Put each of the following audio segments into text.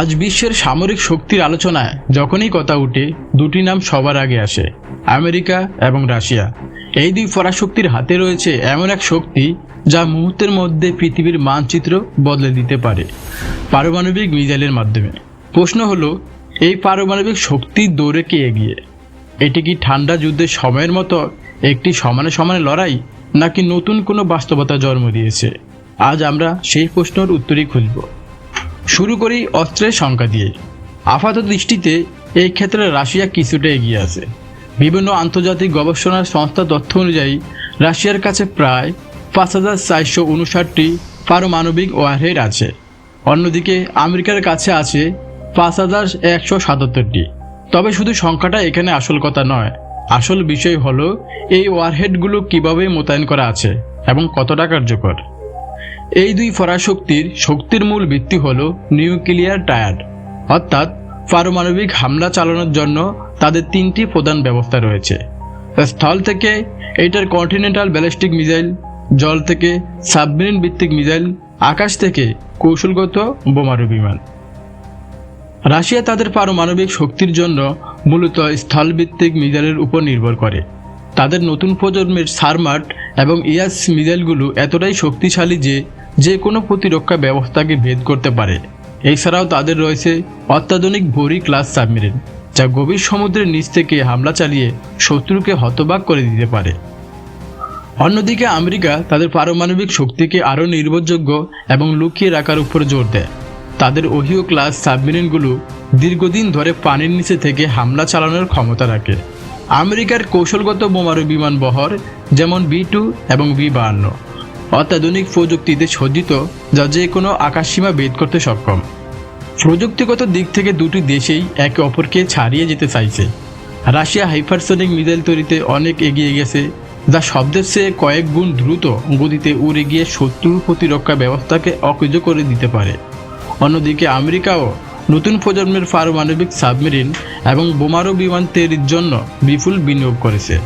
আজ বিশ্বের সামরিক শক্তির আলোচনায় যখনই কথা উঠে, দুটি নাম সবার আগে আসে, আমেরিকা এবং রাশিয়া। এই দুই পরাশক্তির হাতে রয়েছে এমন এক শক্তি যা মুহূর্তের মধ্যে পৃথিবীর মানচিত্র বদলে দিতে পারে, পারমাণবিক মিজাইলের মাধ্যমে। প্রশ্ন হলো, এই পারমাণবিক শক্তির দৌড়ে কে এগিয়ে? এটি কি ঠান্ডা যুদ্ধের সময়ের মতো একটি সমানে সমানে লড়াই, নাকি নতুন কোনো বাস্তবতা জন্ম দিয়েছে? আজ আমরা সেই প্রশ্নের উত্তরই খুঁজব। শুরু করি অস্ত্রের সংখ্যা দিয়ে। আপাত দৃষ্টিতে এই ক্ষেত্রে রাশিয়া কিছুটা এগিয়ে আছে। বিভিন্ন আন্তর্জাতিক গবেষণার সংস্থা তথ্য অনুযায়ী, রাশিয়ার কাছে প্রায় পাঁচ হাজার চারশো উনষাটটি পারমাণবিক ওয়ারহেড আছে। অন্যদিকে আমেরিকার কাছে আছে পাঁচ হাজার একশো সাতাত্তরটি। তবে শুধু সংখ্যাটা এখানে আসল কথা নয়। আসল বিষয় হলো, এই ওয়ারহেডগুলো কীভাবে মোতায়েন করা আছে এবং কতটা কার্যকর। এই দুই পরাশক্তির শক্তির মূল ভিত্তি হল নিউক্লিয়ার টায়ার। অর্থাৎ পারমাণবিক হামলা চালানোর জন্য তাদের তিনটি প্রধান ব্যবস্থা রয়েছে। স্থল থেকে এটার কন্টিনেন্টাল ব্যালিস্টিক মিসাইল জল থেকে সাবমেরিন ভিত্তিক মিসাইল আকাশ থেকে কৌশলগত বোমারু বিমান। রাশিয়া তাদের পারমাণবিক শক্তির জন্য মূলত স্থলভিত্তিক মিসাইলের উপর নির্ভর করে। তাদের নতুন প্রজন্মের সারমাট এবং ইয়াস মিসাইলগুলো এতটাই শক্তিশালী যে যে কোনো প্রতিরক্ষা ব্যবস্থাকে ভেদ করতে পারে। এছাড়াও তাদের রয়েছে অত্যাধুনিক ভরি ক্লাস সাবমেরিন, যা গভীর সমুদ্রের নিচ থেকে হামলা চালিয়ে শত্রুকে হতবাক করে দিতে পারে। অন্যদিকে আমেরিকা তাদের পারমাণবিক শক্তিকে আরও নির্ভরযোগ্য এবং লুকিয়ে রাখার উপর জোর দেয়। তাদের ওহিও ক্লাস সাবমেরিনগুলো দীর্ঘদিন ধরে পানির নিচে থেকে হামলা চালানোর ক্ষমতা রাখে। আমেরিকার কৌশলগত বোমারু বিমান বহর, যেমন বি টু এবং বি বাহান্ন। অত্যাধুনিক প্রযুক্তিতে সজ্জিত, যা যে কোনো আকাশসীমা ভেদ করতে সক্ষম। প্রযুক্তিগত দিক থেকে দুটি দেশেই একে অপরকে ছাড়িয়ে যেতে চাইছে। রাশিয়া হাইপারসনিক মিসাইল তৈরিতে অনেক এগিয়ে গেছে, যা শব্দের চেয়ে কয়েক গুণ দ্রুত গতিতে উড়ে গিয়ে শত্রুর প্রতিরক্ষা ব্যবস্থাকে অকেজ করে দিতে পারে। অন্যদিকে আমেরিকাও নতুন প্রজন্মের পারমাণবিক সাবমেরিন এবং বোমারো বিমান তৈরির জন্য বিপুল বিনিয়োগ করেছে।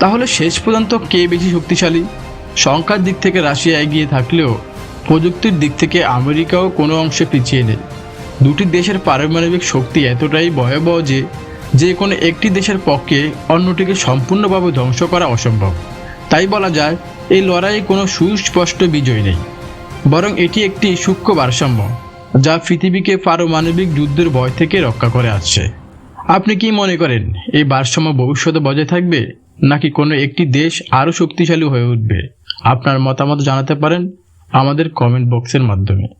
তাহলে শেষ পর্যন্ত কে বেশি শক্তিশালী? সংখ্যার দিক থেকে রাশিয়া এগিয়ে থাকলেও প্রযুক্তির দিক থেকে আমেরিকাও কোনো অংশে পিছিয়ে নেই। দুটি দেশের পারমাণবিক শক্তি এতটাই ভয়াবহ যে যে কোনো একটি দেশের পক্ষে অন্যটিকে সম্পূর্ণভাবে ধ্বংস করা অসম্ভব। তাই বলা যায়, এই লড়াইয়ে কোনো সুস্পষ্ট বিজয় নেই। বরং এটি একটি সূক্ষ্ম ভারসাম্য, যা পৃথিবীকে পারমাণবিক যুদ্ধের ভয় থেকে রক্ষা করে আসছে। আপনি কি মনে করেন, এই ভারসাম্য ভবিষ্যতে বজায় থাকবে? নাকি কোনো একটি দেশ আরও শক্তিশালী হয়ে উঠবে? আপনার মতামত জানাতে পারেন আমাদের কমেন্ট বক্সের মাধ্যমে।